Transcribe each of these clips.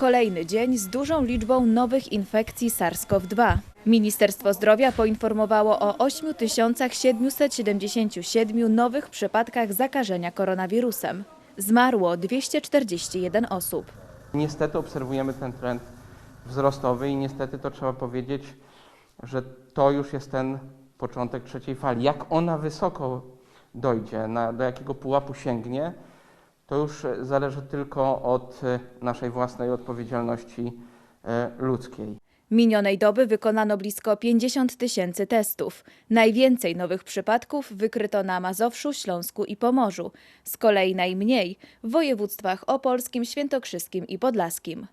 kolejny dzień z dużą liczbą nowych infekcji SARS-CoV-2. Ministerstwo Zdrowia poinformowało o 8777 nowych przypadkach zakażenia koronawirusem. Zmarło 241 osób. Niestety obserwujemy ten trend wzrostowy i niestety to trzeba powiedzieć, że to już jest ten początek trzeciej fali. Jak ona wysoko dojdzie, na, do jakiego pułapu sięgnie, to już e, zależy tylko od e, naszej własnej odpowiedzialności e, ludzkiej. Minionej doby wykonano blisko 50 tysięcy testów. Najwięcej nowych przypadków wykryto na Mazowszu, Śląsku i Pomorzu. Z kolei najmniej w województwach opolskim, świętokrzyskim i podlaskim.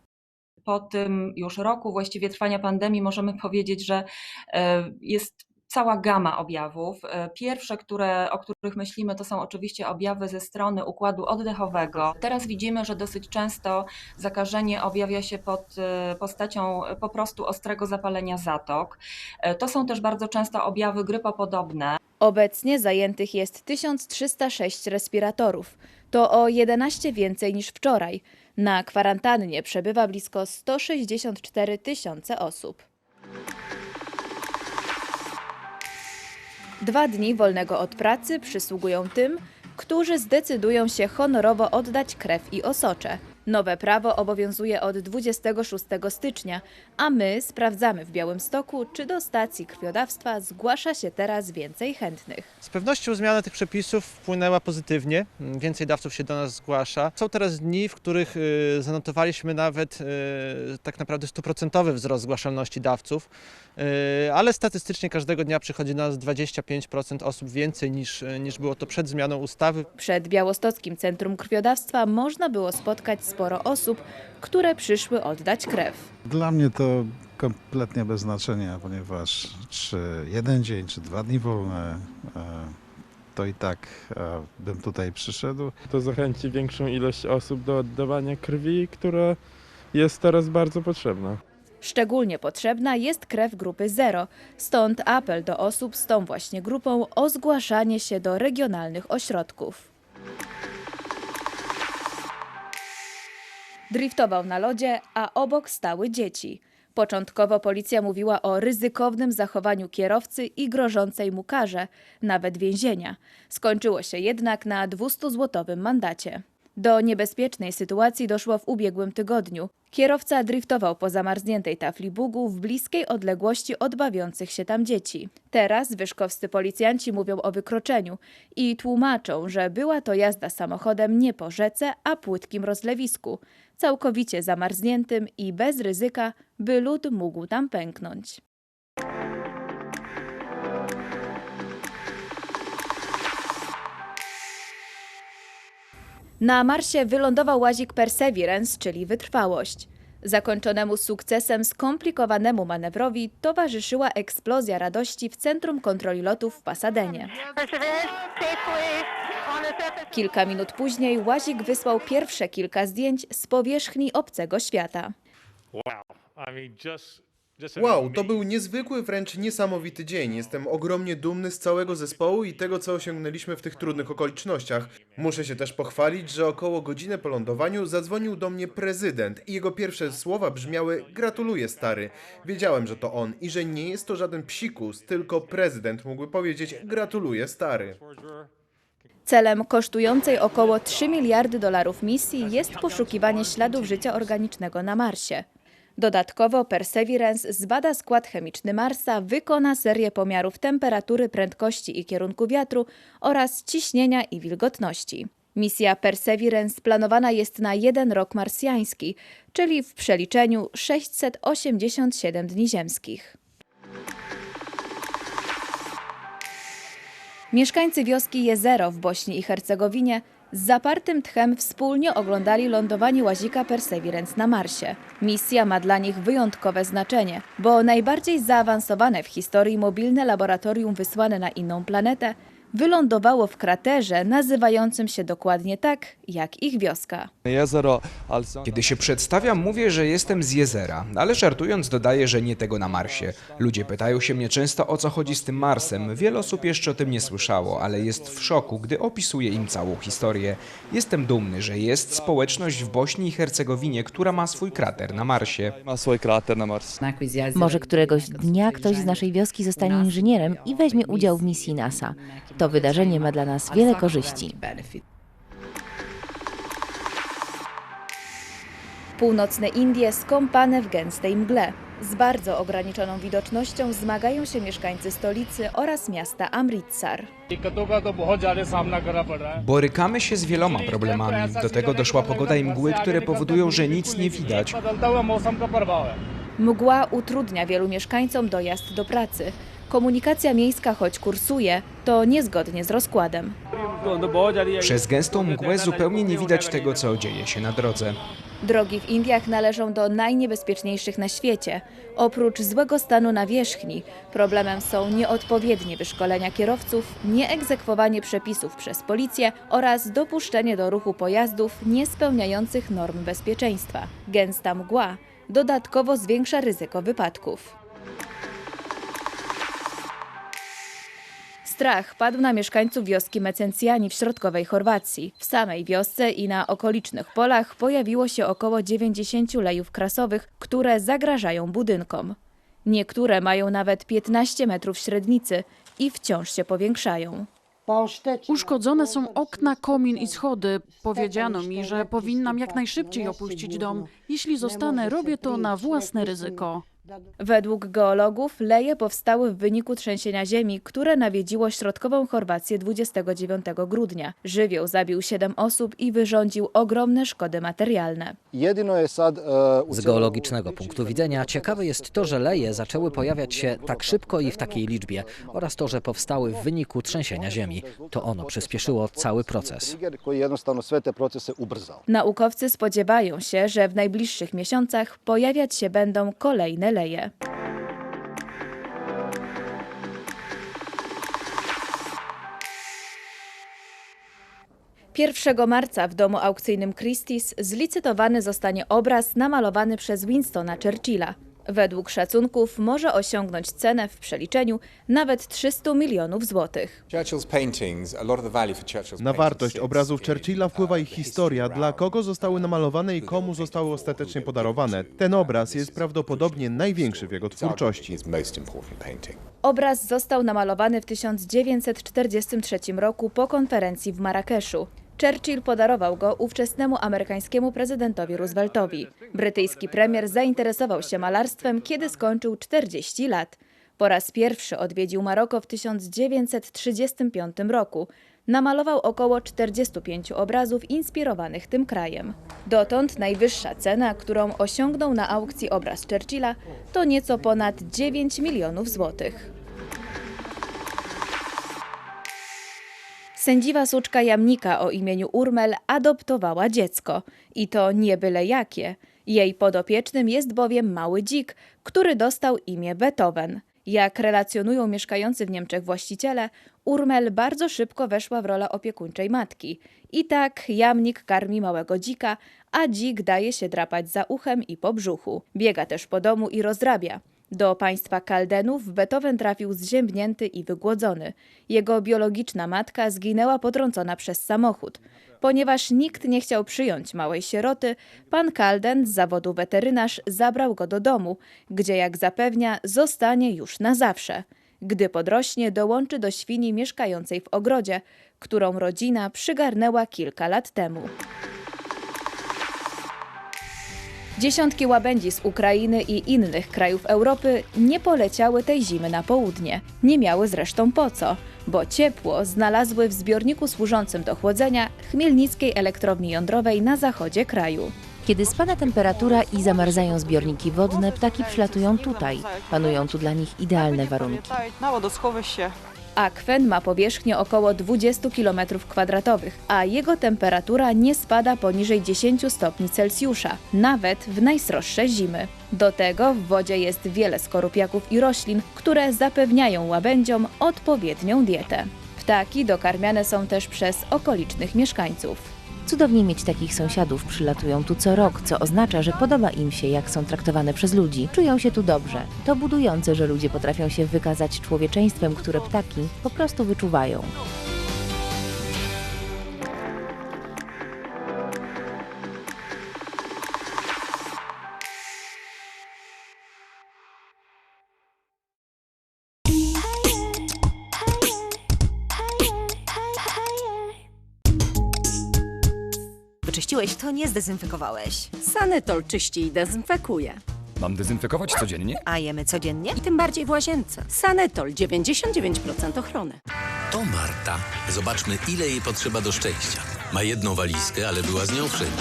po tym już roku właściwie trwania pandemii możemy powiedzieć, że jest cała gama objawów. E, Pierwsze, które, o których myślimy, to są oczywiście objawy ze strony układu oddechowego. Teraz widzimy, że dosyć często zakażenie objawia się pod e, postacią po prostu ostrego zapalenia zatok. E, To są też bardzo często objawy grypopodobne. Obecnie zajętych jest 1306 respiratorów. To o 11 więcej niż wczoraj. Na kwarantannie przebywa blisko 164 tysiące osób. Dwa dni wolnego od pracy przysługują tym, którzy zdecydują się honorowo oddać krew i osocze. Nowe prawo obowiązuje od 26 stycznia, a my sprawdzamy w Białymstoku, czy do stacji krwiodawstwa zgłasza się teraz więcej chętnych. Z pewnością zmiana tych przepisów wpłynęła pozytywnie. Więcej dawców się do nas zgłasza. Są teraz dni, w których y, zanotowaliśmy nawet y, tak naprawdę stuprocentowy wzrost zgłaszalności dawców, Y, ale statystycznie każdego dnia przychodzi do nas 25% osób więcej niż, niż było to przed zmianą ustawy. Przed Białostockim Centrum Krwiodawstwa można było spotkać sporo osób, które przyszły oddać krew. Dla mnie to kompletnie bez znaczenia, ponieważ czy jeden dzień, czy dwa dni wolne, e, to i tak e, bym tutaj przyszedł. To zachęci większą ilość osób do oddawania krwi, która jest teraz bardzo potrzebna. Szczególnie potrzebna jest krew grupy 0, stąd apel do osób z tą właśnie grupą o zgłaszanie się do regionalnych ośrodków. Driftował na lodzie, a obok stały dzieci. Początkowo policja mówiła o ryzykownym zachowaniu kierowcy i grożącej mu karze, nawet więzienia. Skończyło się jednak na 200-złotowym mandacie. Do niebezpiecznej sytuacji doszło w ubiegłym tygodniu. Kierowca driftował po zamarzniętej tafli Bugu w bliskiej odległości od bawiących się tam dzieci. Teraz wyszkowscy policjanci mówią o wykroczeniu i tłumaczą, że była to jazda samochodem nie po rzece, a płytkim rozlewisku, całkowicie zamarzniętym i bez ryzyka, by lód mógł tam pęknąć. Na Marsie wylądował łazik Perseverance, czyli wytrwałość. Zakończonemu sukcesem skomplikowanemu manewrowi towarzyszyła eksplozja radości w Centrum Kontroli Lotów w Pasadenie. Kilka minut później łazik wysłał pierwsze kilka zdjęć z powierzchni obcego świata. Wow. I mean, just Wow, to był niezwykły, wręcz niesamowity dzień. Jestem ogromnie dumny z całego zespołu i tego, co osiągnęliśmy w tych trudnych okolicznościach. Muszę się też pochwalić, że około godziny po lądowaniu zadzwonił do mnie prezydent i jego pierwsze słowa brzmiały: Gratuluję, stary. Wiedziałem, że to on i że nie jest to żaden psikus, tylko prezydent mógłby powiedzieć: Gratuluję, stary. Celem kosztującej około 3 miliardy dolarów misji jest poszukiwanie śladów życia organicznego na Marsie. Dodatkowo Perseverance zbada skład chemiczny Marsa, wykona serię pomiarów temperatury, prędkości i kierunku wiatru oraz ciśnienia i wilgotności. Misja Perseverance planowana jest na jeden rok marsjański, czyli w przeliczeniu 687 dni ziemskich. Mieszkańcy wioski Jezero w Bośni i Hercegowinie z zapartym tchem wspólnie oglądali lądowanie łazika Perseverance na Marsie. Misja ma dla nich wyjątkowe znaczenie, bo najbardziej zaawansowane w historii mobilne laboratorium wysłane na inną planetę wylądowało w kraterze nazywającym się dokładnie tak jak ich wioska. Kiedy się przedstawiam, mówię, że jestem z jezera, ale żartując dodaję, że nie tego na Marsie. Ludzie pytają się mnie często o co chodzi z tym Marsem. Wiele osób jeszcze o tym nie słyszało, ale jest w szoku, gdy opisuję im całą historię. Jestem dumny, że jest społeczność w Bośni i Hercegowinie, która ma swój krater na Marsie. Może któregoś dnia ktoś z naszej wioski zostanie inżynierem i weźmie udział w misji NASA. To wydarzenie ma dla nas wiele korzyści. Północne Indie skąpane w gęstej mgle. Z bardzo ograniczoną widocznością zmagają się mieszkańcy stolicy oraz miasta Amritsar. Borykamy się z wieloma problemami. Do tego doszła pogoda i mgły, które powodują, że nic nie widać. Mgła utrudnia wielu mieszkańcom dojazd do pracy. Komunikacja miejska, choć kursuje, to niezgodnie z rozkładem. Przez gęstą mgłę zupełnie nie widać tego, co dzieje się na drodze. Drogi w Indiach należą do najniebezpieczniejszych na świecie. Oprócz złego stanu nawierzchni, problemem są nieodpowiednie wyszkolenia kierowców, nieegzekwowanie przepisów przez policję oraz dopuszczenie do ruchu pojazdów niespełniających norm bezpieczeństwa. Gęsta mgła dodatkowo zwiększa ryzyko wypadków. Strach padł na mieszkańców wioski Mecencjani w środkowej Chorwacji. W samej wiosce i na okolicznych polach pojawiło się około 90 lejów krasowych, które zagrażają budynkom. Niektóre mają nawet 15 metrów średnicy i wciąż się powiększają. Uszkodzone są okna, komin i schody. Powiedziano mi, że powinnam jak najszybciej opuścić dom. Jeśli zostanę, robię to na własne ryzyko. Według geologów leje powstały w wyniku trzęsienia ziemi, które nawiedziło środkową Chorwację 29 grudnia. Żywioł zabił 7 osób i wyrządził ogromne szkody materialne. Z geologicznego punktu widzenia ciekawe jest to, że leje zaczęły pojawiać się tak szybko i w takiej liczbie oraz to, że powstały w wyniku trzęsienia ziemi. To ono przyspieszyło cały proces. Naukowcy spodziewają się, że w najbliższych miesiącach pojawiać się będą kolejne leje. 1 marca w domu aukcyjnym Christie's zlicytowany zostanie obraz namalowany przez Winstona Churchilla. Według szacunków może osiągnąć cenę w przeliczeniu nawet 300 milionów złotych. Na wartość obrazów Churchilla wpływa ich historia, dla kogo zostały namalowane i komu zostały ostatecznie podarowane. Ten obraz jest prawdopodobnie największy w jego twórczości. Obraz został namalowany w 1943 roku po konferencji w Marrakeszu. Churchill podarował go ówczesnemu amerykańskiemu prezydentowi Rooseveltowi. Brytyjski premier zainteresował się malarstwem, kiedy skończył 40 lat. Po raz pierwszy odwiedził Maroko w 1935 roku. Namalował około 45 obrazów inspirowanych tym krajem. Dotąd najwyższa cena, którą osiągnął na aukcji obraz Churchilla, to nieco ponad 9 milionów złotych. Sędziwa suczka jamnika o imieniu Urmel adoptowała dziecko. I to nie byle jakie. Jej podopiecznym jest bowiem mały dzik, który dostał imię Beethoven. Jak relacjonują mieszkający w Niemczech właściciele, Urmel bardzo szybko weszła w rolę opiekuńczej matki. I tak jamnik karmi małego dzika, a dzik daje się drapać za uchem i po brzuchu. Biega też po domu i rozrabia. Do państwa Kaldenów Beethoven trafił zziębnięty i wygłodzony. Jego biologiczna matka zginęła potrącona przez samochód. Ponieważ nikt nie chciał przyjąć małej sieroty, pan Kalden z zawodu weterynarz zabrał go do domu, gdzie jak zapewnia zostanie już na zawsze. Gdy podrośnie, dołączy do świni mieszkającej w ogrodzie, którą rodzina przygarnęła kilka lat temu. Dziesiątki łabędzi z Ukrainy i innych krajów Europy nie poleciały tej zimy na południe. Nie miały zresztą po co, bo ciepło znalazły w zbiorniku służącym do chłodzenia Chmielnickiej Elektrowni Jądrowej na zachodzie kraju. Kiedy spada temperatura i zamarzają zbiorniki wodne, ptaki przylatują tutaj. Panują tu dla nich idealne warunki. Akwen ma powierzchnię około 20 km2, a jego temperatura nie spada poniżej 10 stopni Celsjusza, nawet w najsroższe zimy. Do tego w wodzie jest wiele skorupiaków i roślin, które zapewniają łabędziom odpowiednią dietę. Ptaki dokarmiane są też przez okolicznych mieszkańców. Cudownie mieć takich sąsiadów, przylatują tu co rok, co oznacza, że podoba im się, jak są traktowane przez ludzi. Czują się tu dobrze. To budujące, że ludzie potrafią się wykazać człowieczeństwem, które ptaki po prostu wyczuwają. Wyczyściłeś, to nie zdezynfekowałeś. Sanetol czyści i dezynfekuje. Mam dezynfekować codziennie? A jemy codziennie? I tym bardziej w łazience. Sanetol 99% ochrony. To Marta. Zobaczmy, ile jej potrzeba do szczęścia. Ma jedną walizkę, ale była z nią wszędzie.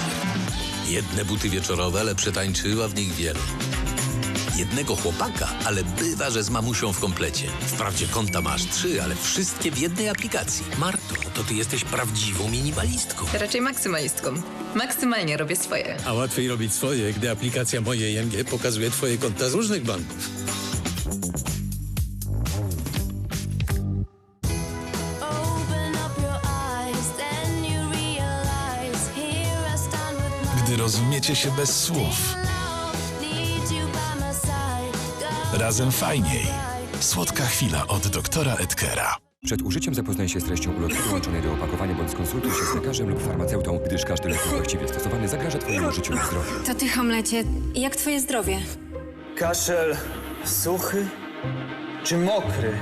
Jedne buty wieczorowe, ale przetańczyła w nich wielu. Jednego chłopaka, ale bywa, że z mamusią w komplecie. Wprawdzie konta masz trzy, ale wszystkie w jednej aplikacji. Marto, to ty jesteś prawdziwą minimalistką. Raczej maksymalistką. Maksymalnie robię swoje. A łatwiej robić swoje, gdy aplikacja Moje ING pokazuje twoje konta z różnych banków. Gdy rozumiecie się bez słów. Razem fajniej. Słodka chwila od doktora Edkera. Przed użyciem zapoznaj się z treścią ulotki dołączonej do opakowania bądź skonsultuj się z lekarzem lub farmaceutą, gdyż każdy lek właściwie stosowany zagraża Twojemu życiu lub zdrowiu. To ty, Hamlecie, jak twoje zdrowie? Kaszel suchy czy mokry?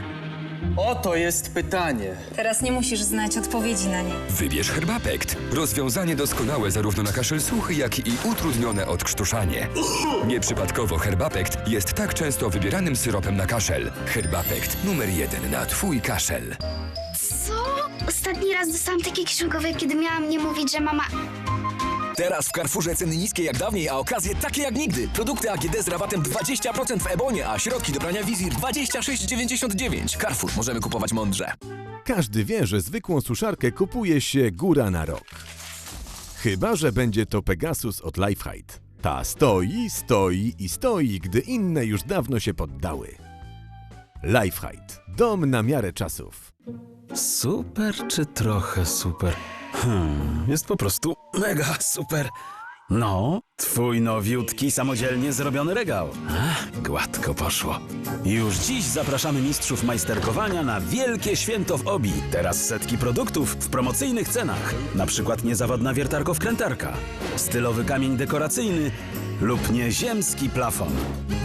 Oto jest pytanie. Teraz nie musisz znać odpowiedzi na nie. Wybierz Herbapekt. Rozwiązanie doskonałe zarówno na kaszel suchy, jak i utrudnione odkrztuszanie. Nieprzypadkowo Herbapekt jest tak często wybieranym syropem na kaszel. Herbapekt numer jeden na Twój kaszel. Co? Ostatni raz dostałam takie kieszonkowe, kiedy miałam nie mówić, że mama... Teraz w Carrefourze ceny niskie jak dawniej, a okazje takie jak nigdy. Produkty AGD z rabatem 20% w Ebonie, a środki do prania Wizir 26,99. Carrefour, możemy kupować mądrze. Każdy wie, że zwykłą suszarkę kupuje się góra na rok. Chyba, że będzie to Pegasus od Lifehide. Ta stoi, stoi i stoi, gdy inne już dawno się poddały. Lifehide. Dom na miarę czasów. Super czy trochę super? Hmm, jest po prostu mega super. No, twój nowiutki, samodzielnie zrobiony regał. Ach, gładko poszło. Już dziś zapraszamy mistrzów majsterkowania na wielkie święto w Obi. Teraz setki produktów w promocyjnych cenach. Na przykład niezawodna wiertarko-wkrętarka, stylowy kamień dekoracyjny lub nieziemski plafon.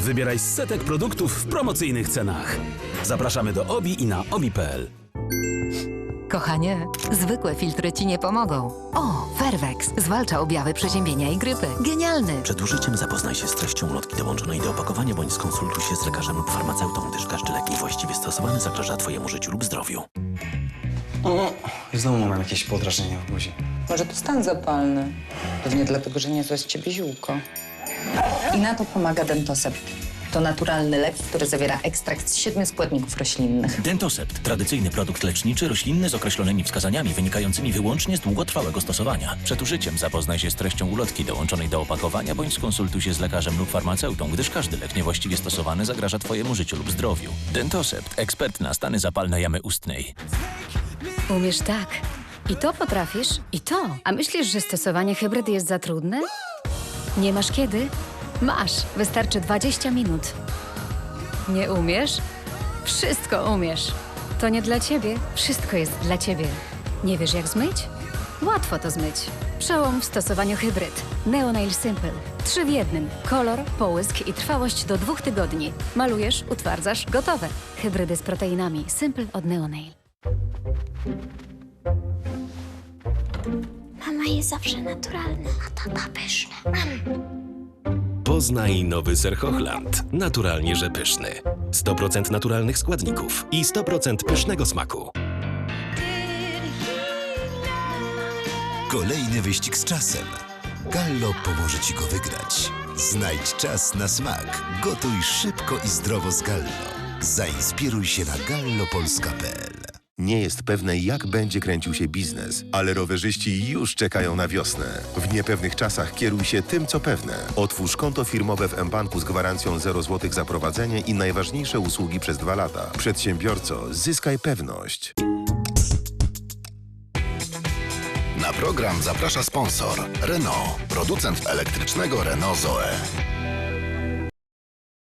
Wybieraj z setek produktów w promocyjnych cenach. Zapraszamy do Obi i na obi.pl. Kochanie, zwykłe filtry ci nie pomogą. O, Fervex zwalcza objawy przeziębienia i grypy. Genialny! Przed użyciem zapoznaj się z treścią ulotki dołączonej do opakowania bądź skonsultuj się z lekarzem lub farmaceutą, gdyż każdy lek niewłaściwie stosowany zagraża Twojemu życiu lub zdrowiu. O, znowu mam jakieś podrażnienie w buzi. Może to stan zapalny. Pewnie dlatego, że nie z ciebie ziółko. I na to pomaga Dentosept. To naturalny lek, który zawiera ekstrakt z siedmiu składników roślinnych. Dentosept, tradycyjny produkt leczniczy roślinny z określonymi wskazaniami wynikającymi wyłącznie z długotrwałego stosowania. Przed użyciem zapoznaj się z treścią ulotki dołączonej do opakowania bądź skonsultuj się z lekarzem lub farmaceutą, gdyż każdy lek niewłaściwie stosowany zagraża Twojemu życiu lub zdrowiu. Dentosept, ekspert na stany zapalne jamy ustnej. Umiesz tak. I to potrafisz, i to. A myślisz, że stosowanie hybryd jest za trudne? Nie masz kiedy? Masz. Wystarczy 20 minut. Nie umiesz? Wszystko umiesz. To nie dla ciebie, wszystko jest dla ciebie. Nie wiesz jak zmyć? Łatwo to zmyć. Przełom w stosowaniu hybryd. Neonail Simple. Trzy w jednym. Kolor, połysk i trwałość do dwóch tygodni. Malujesz, utwardzasz, gotowe. Hybrydy z proteinami. Simple od Neonail. Mama jest zawsze naturalna, a tata pyszny. Poznaj nowy ser Hochland. Naturalnie, że pyszny. 100% naturalnych składników i 100% pysznego smaku. Kolejny wyścig z czasem. Gallo pomoże Ci go wygrać. Znajdź czas na smak. Gotuj szybko i zdrowo z Gallo. Zainspiruj się na gallopolska.pl nie jest pewne, jak będzie kręcił się biznes, ale rowerzyści już czekają na wiosnę. W niepewnych czasach kieruj się tym, co pewne. Otwórz konto firmowe w mBanku z gwarancją 0 zł za prowadzenie i najważniejsze usługi przez dwa lata. Przedsiębiorco, zyskaj pewność. Na program zaprasza sponsor Renault, producent elektrycznego Renault Zoe.